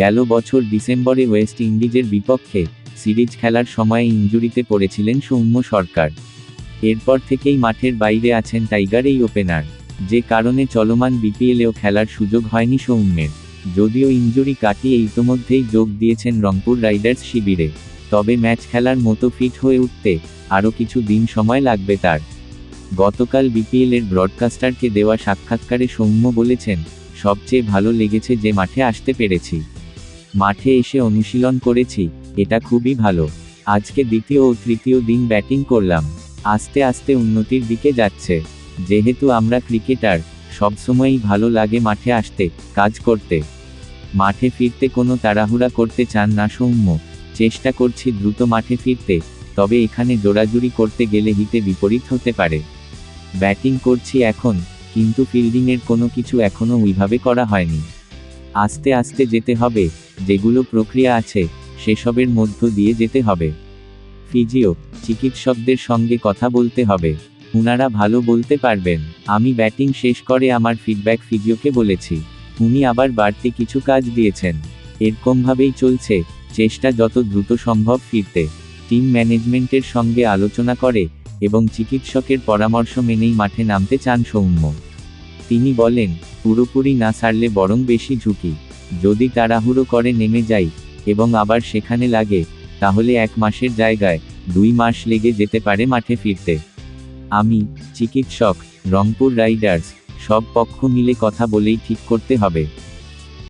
গেল বছর ডিসেম্বরে ওয়েস্ট ইন্ডিজের বিপক্ষে সিরিজ খেলার সময় ইঞ্জুরিতে পড়েছিলেন সৌম্য সরকার। এরপর থেকেই মাঠের বাইরে আছেন টাইগার এই ওপেনার, যে কারণে চলমান বিপিএলেও খেলার সুযোগ হয়নি সৌম্যের। যদিও ইঞ্জুরি কাটিয়ে ইতোমধ্যেই যোগ দিয়েছেন রংপুর রাইডার্স শিবিরে, তবে ম্যাচ খেলার মতো ফিট হয়ে উঠতে আরও কিছু দিন সময় লাগবে তার। গতকাল বিপিএলের ব্রডকাস্টারকে দেওয়া সাক্ষাৎকারে সৌম্য বলেছেন, সবচেয়ে ভালো লেগেছে যে মাঠে আসতে পেরেছি। মাঠে এসে অনুশীলন করেছি, এটা খুবই ভালো। আজকে দ্বিতীয় ও তৃতীয় দিন ব্যাটিং করলাম, আস্তে আস্তে উন্নতির দিকে যাচ্ছে। যেহেতু আমরা ক্রিকেটার সবসময়ই ভালো লাগে মাঠে আসতে, কাজ করতে। মাঠে ফিরতে কোনো তাড়াহুড়া করতে চান না সৌম্য। চেষ্টা করছি দ্রুত মাঠে ফিরতে, তবে এখানে জোরাজুরি করতে গেলে হিতে বিপরীত হতে পারে। ব্যাটিং করছি এখন, কিন্তু ফিল্ডিংয়ের কোনো কিছু এখনও ওইভাবে করা হয়নি। আস্তে আস্তে যেতে হবে, যেগুলো প্রক্রিয়া আছে, সেসবের মধ্য দিয়ে যেতে হবে। ফিজিও, চিকিৎসকদের সঙ্গে কথা বলতে হবে। উনারা ভালো বলতে পারবেন। আমি ব্যাটিং শেষ করে আমার ফিডব্যাক ফিজিওকে বলেছি। উনি আবার বাড়তি কিছু কাজ দিয়েছেন। এরকমভাবেই চলছে, চেষ্টা যত দ্রুত সম্ভব ফিরতে। টিম ম্যানেজমেন্টের সঙ্গে আলোচনা করে এবং চিকিৎসকের পরামর্শ মেনেই মাঠে নামতে চান সৌম্য। তিনি বলেন, পুরোপুরি না ছাড়লে বরং বেশি ঝুঁকি। যদি তাড়াহুড়ো করে নেমে যাই, এবং আবার সেখানে লাগে, তাহলে এক মাসের জায়গায় দুই মাস লেগে যেতে পারে মাঠে ফিরতে। আমি, চিকিৎসক, রংপুর রাইডার্স, সব পক্ষ মিলে কথা বলেই ঠিক করতে হবে।